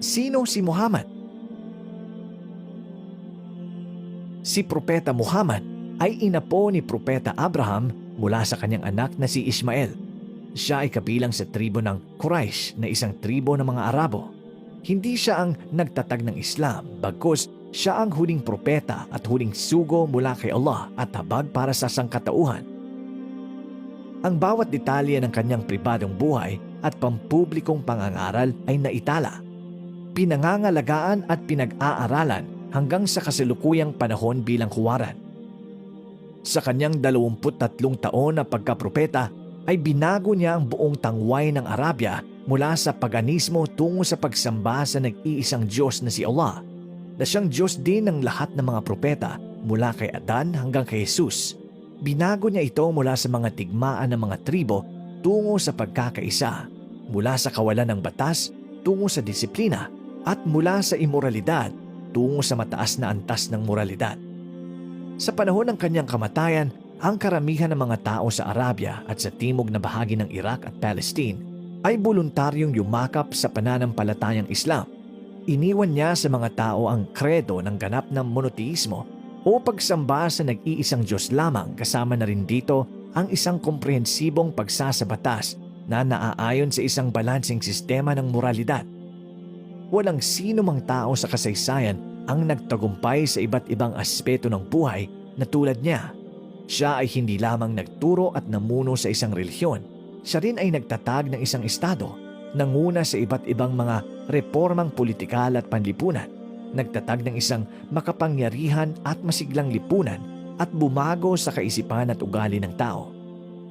Sino si Muhammad? Si Propeta Muhammad ay inapo ni Propeta Abraham mula sa kanyang anak na si Ismael. Siya ay kabilang sa tribo ng Quraysh na isang tribo ng mga Arabo. Hindi siya ang nagtatag ng Islam, bagkus siya ang huling propeta at huling sugo mula kay Allah at habag para sa sangkatauhan. Ang bawat detalye ng kanyang pribadong buhay at pampublikong pangangaral ay naitala. Pinangangalagaan at pinag-aaralan hanggang sa kasalukuyang panahon bilang kuwaran. Sa kanyang 23 taon na pagkapropeta ay binago niya ang buong tangway ng Arabia mula sa paganismo tungo sa pagsamba sa nag-iisang Diyos na si Allah na siyang Diyos din ng lahat ng mga propeta mula kay Adan hanggang kay Jesus. Binago niya ito mula sa mga tigmaan ng mga tribo tungo sa pagkakaisa, mula sa kawalan ng batas tungo sa disiplina at mula sa imoralidad tungo sa mataas na antas ng moralidad. Sa panahon ng kanyang kamatayan, ang karamihan ng mga tao sa Arabia at sa timog na bahagi ng Iraq at Palestine ay voluntaryong yumakap sa pananampalatayang Islam. Iniwan niya sa mga tao ang kredo ng ganap ng monoteismo o pagsamba sa nag-iisang Diyos lamang kasama na rin dito ang isang komprehensibong pagsasabatas na naaayon sa isang balansing sistema ng moralidad. Walang sino mang tao sa kasaysayan ang nagtagumpay sa iba't ibang aspeto ng buhay na tulad niya. Siya ay hindi lamang nagturo at namuno sa isang relihiyon, siya rin ay nagtatag ng isang estado, nanguna sa iba't ibang mga reformang politikal at panlipunan, nagtatag ng isang makapangyarihan at masiglang lipunan at bumago sa kaisipan at ugali ng tao.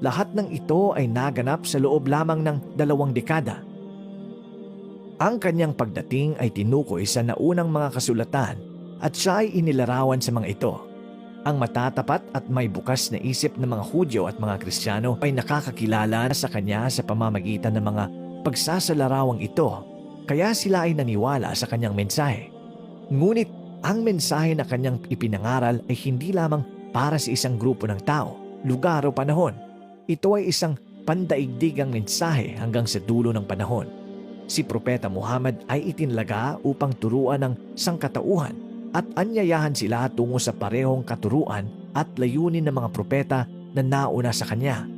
Lahat ng ito ay naganap sa loob lamang ng dalawang dekada. Ang kanyang pagdating ay tinukoy sa naunang mga kasulatan at siya ay inilarawan sa mga ito. Ang matatapat at may bukas na isip ng mga Hudyo at mga Kristiyano ay nakakakilala sa kanya sa pamamagitan ng mga pagsasalarawang ito kaya sila ay naniwala sa kanyang mensahe. Ngunit ang mensahe na kanyang ipinangaral ay hindi lamang para sa isang grupo ng tao, lugar o panahon. Ito ay isang pandaigdigang mensahe hanggang sa dulo ng panahon. Si Propeta Muhammad ay itinlaga upang turuan ng sangkatauhan at anyayahan sila tungo sa parehong katuruan at layunin ng mga propeta na nauna sa kanya.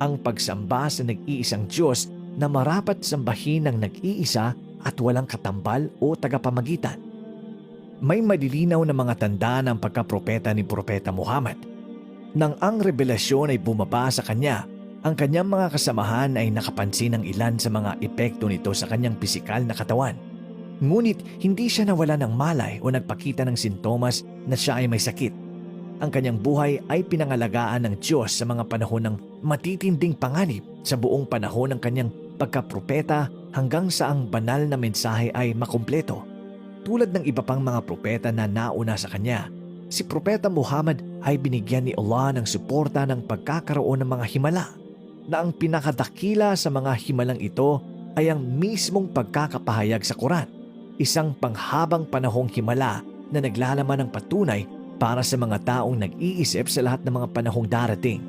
Ang pagsamba sa nag-iisang Diyos na marapat sambahin ng nag-iisa at walang katambal o tagapamagitan. May madilinaw na mga tanda ng pagkapropeta ni Propeta Muhammad. Nang ang revelasyon ay bumaba sa kanya, ang kanyang mga kasamahan ay nakapansin ng ilan sa mga epekto nito sa kanyang pisikal na katawan. Ngunit hindi siya nawala ng malay o nagpakita ng sintomas na siya ay may sakit. Ang kanyang buhay ay pinangalagaan ng Diyos sa mga panahon ng matitinding panganib sa buong panahon ng kanyang pagkapropeta hanggang sa ang banal na mensahe ay makumpleto. Tulad ng iba pang mga propeta na nauna sa kanya, si Propeta Muhammad ay binigyan ni Allah ng suporta ng pagkakaroon ng mga himala na ang pinakadakila sa mga himalang ito ay ang mismong pagkakapahayag sa Quran, isang panghabang panahong himala na naglalaman ng patunay para sa mga taong nag-iisip sa lahat ng mga panahong darating.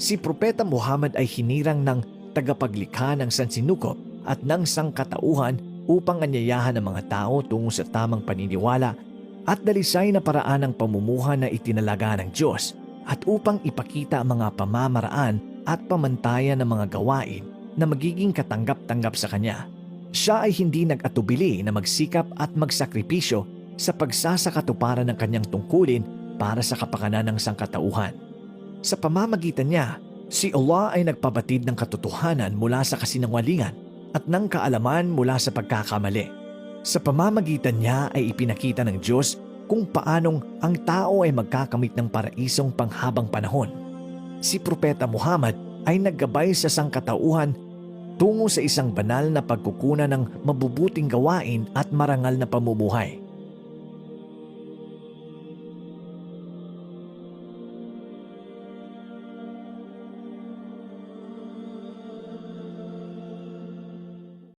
Si Propeta Muhammad ay hinirang ng tagapaglikha ng sansinukop at ng sangkatauhan upang anyayahan ng mga tao tungo sa tamang paniniwala at dalisay na paraan ng pamumuha na itinalaga ng Diyos at upang ipakita ang mga pamamaraan at pamantayan ng mga gawain na magiging katanggap-tanggap sa Kanya. Siya ay hindi nag-atubili na magsikap at magsakripisyo sa pagsasakatuparan ng kanyang tungkulin para sa kapakanan ng sangkatauhan. Sa pamamagitan niya, si Allah ay nagpabatid ng katotohanan mula sa kasinungalingan at ng kaalaman mula sa pagkakamali. Sa pamamagitan niya ay ipinakita ng Diyos kung paanong ang tao ay magkakamit ng paraisong panghabang panahon. Si Propeta Muhammad ay naggabay sa sangkatauhan tungo sa isang banal na pagkukunan ng mabubuting gawain at marangal na pamumuhay.